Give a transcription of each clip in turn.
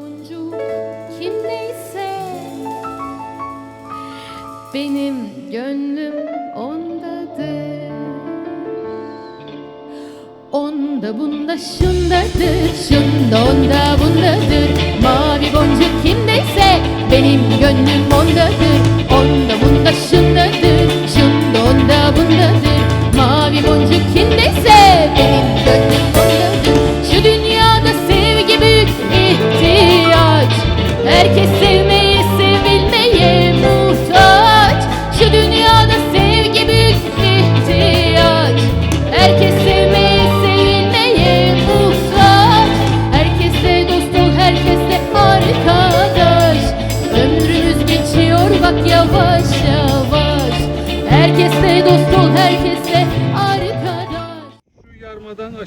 Boncuk kimdeyse benim gönlüm ondadır. Onda bunda şundadır, şunda onda bundadır. Mavi boncuk kimdeyse benim gönlüm ondadır.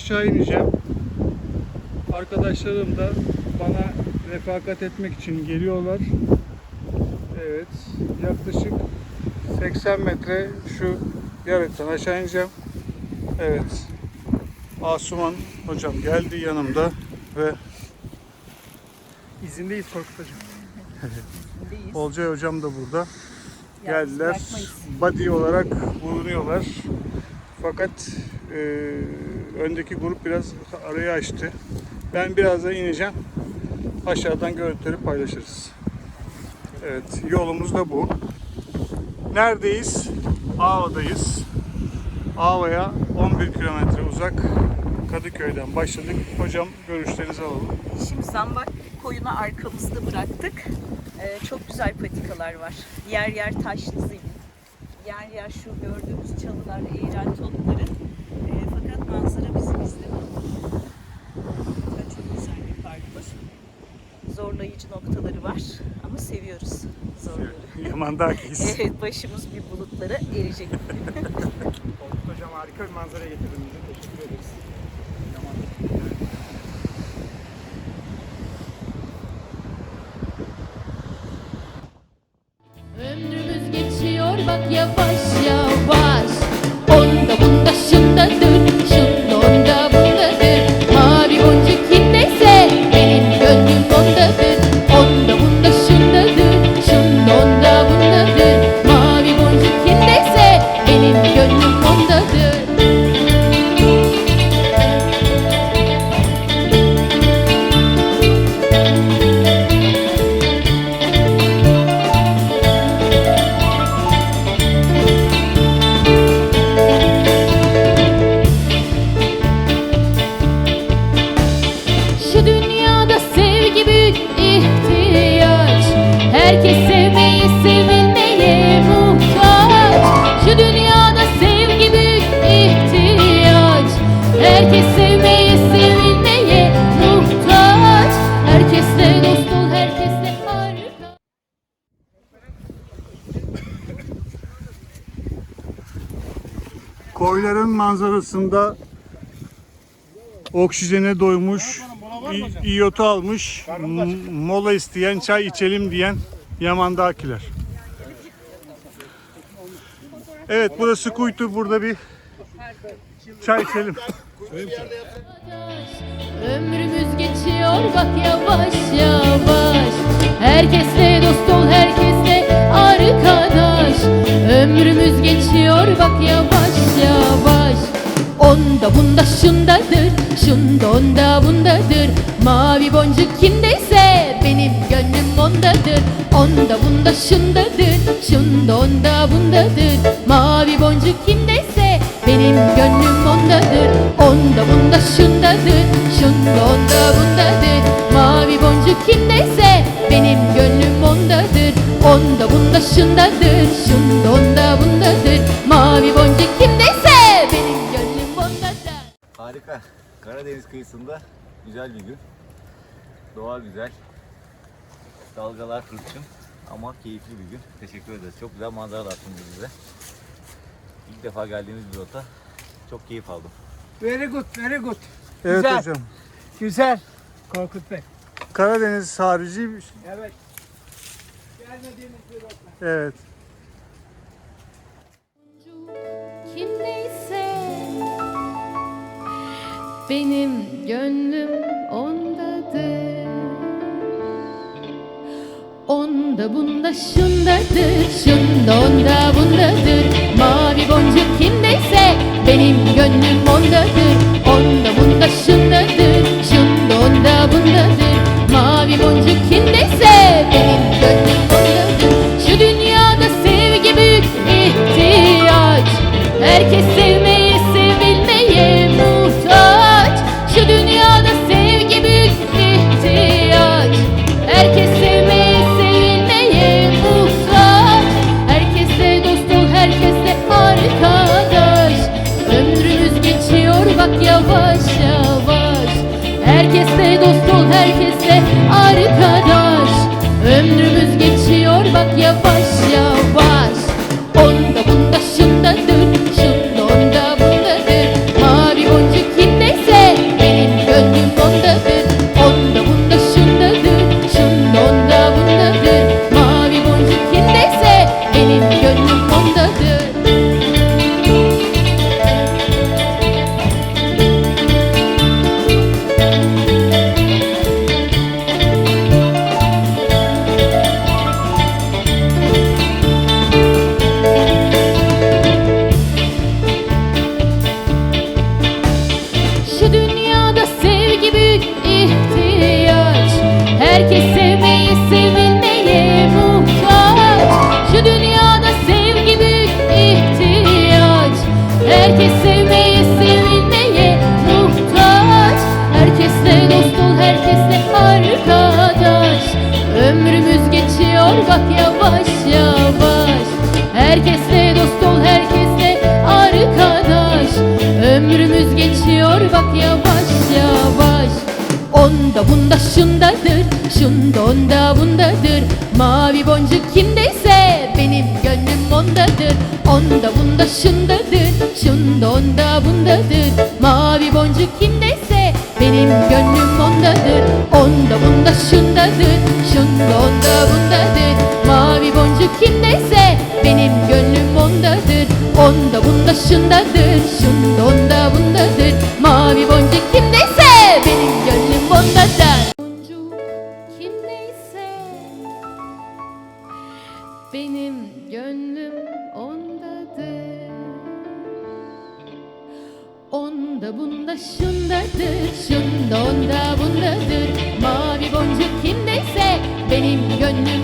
Aşağı ineceğim. Arkadaşlarım da bana refakat etmek için geliyorlar. Evet, yaklaşık 80 metre şu yarıktan aşağı ineceğim. Evet, Asuman hocam geldi yanımda ve İzindeyiz Korkut Hocam. Olcay hocam da burada. Geldiler. Body olarak bulunuyorlar. Fakat e, öndeki grup biraz arayı açtı. Ben birazdan ineceğim. Aşağıdan görüntüleri paylaşırız. Evet, yolumuz da bu. Neredeyiz? Ava'dayız. Ava'ya 11 kilometre uzak Kadıköy'den başladık. Hocam görüşlerinizi alalım. Şimdi Zambak koyunu arkamızda bıraktık. Ee, çok güzel patikalar var. Yer yer taşlı zemin. Yer yer şu gördüğümüz çalılar, eğren topları. Ee, fakat manzara bizi izliyor. Çok, çok güzel bir parkur. Zorlayıcı noktaları var ama seviyoruz zorları. Yaman'dayız. Evet başımız bir bulutlara erecek. Hocam harika bir manzara getirdiğinize teşekkür ederiz. Manzarasında oksijene doymuş, iyotu almış, mola isteyen, çay içelim diyen Yaman'dakiler. Evet burası kuytu, burada bir çay içelim. Ömrümüz geçiyor bak yavaş yavaş Herkesle dost ol herkesle Onda bunda şundadır. Şunda onda bundadır. Mavi boncuk kimdeyse Benim gönlüm ondadır. Onda bunda şundadır. Şunda onda bundadır. Mavi boncuk kimdeyse Benim gönlüm ondadır. Onda bunda şundadır Harika. Karadeniz kıyısında güzel bir gün. Doğa güzel. Dalgalar hırçın ama keyifli bir gün. Teşekkür ederiz. Çok güzel manzaralar sundunuz bize. İlk defa geldiğimiz bir rota. Çok keyif aldım. Very good, very good. Evet Güzel. hocam. Güzel. Korkut Bey. Karadeniz harici, Evet. Gelmediğimiz bir rota. evet. Benim gönlüm ondadır. Onda bunda şundadır, şunda onda bundadır. Mavi boncuk kimdeyse benim gönlüm ondadır. Onda bunda şundadır, şunda onda bundadır. Mavi boncuk kimdeyse benim gönlüm ondadır. Şu dünyada sevgi büyük ihtiyaç. Herkes Herkesle dost ol, herkesle herkesle arkadaş. Ömrümüz geçiyor bak yavaş yavaş. Herkesle dost ol, herkesle arkadaş. Ömrümüz geçiyor bak yavaş yavaş. Onda bunda şundadır, şunda onda bundadır. Mavi boncuk kimdeyse benim gönlüm ondadır. Onda bunda şundadır, şunda onda bundadır. Mavi boncuk kimdeyse benim gönlüm ondadır. Onda bunda şundadır, şunda onda bundadır. Mavi boncuk kimdeyse benim gönlüm ondadır. Onda bunda şundadır, şunda onda bundadır. Mavi boncuk kimdeyse Onda bunda şundadır, şunda onda bundadır. Mavi boncuk kimdeyse benim gönlüm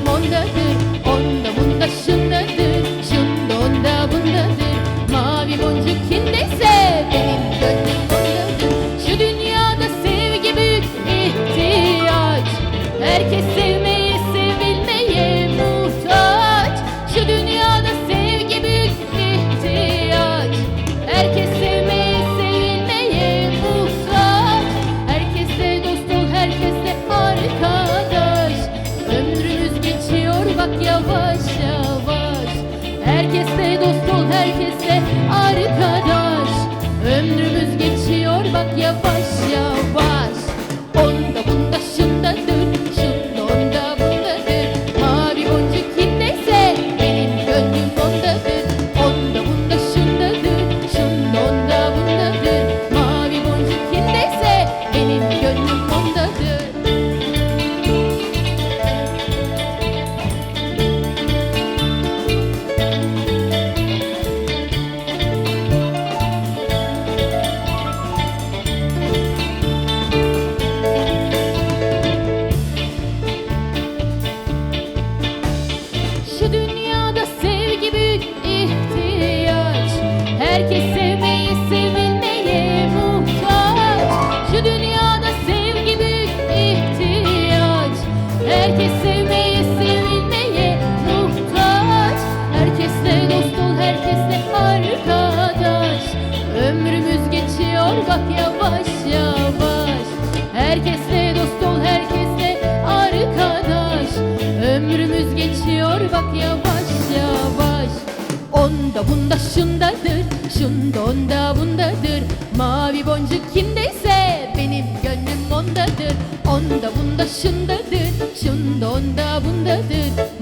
Bunda şundadır, şunda onda bundadır. Mavi boncuk kimdeyse benim gönlüm ondadır. Onda bunda şundadır, şunda onda bundadır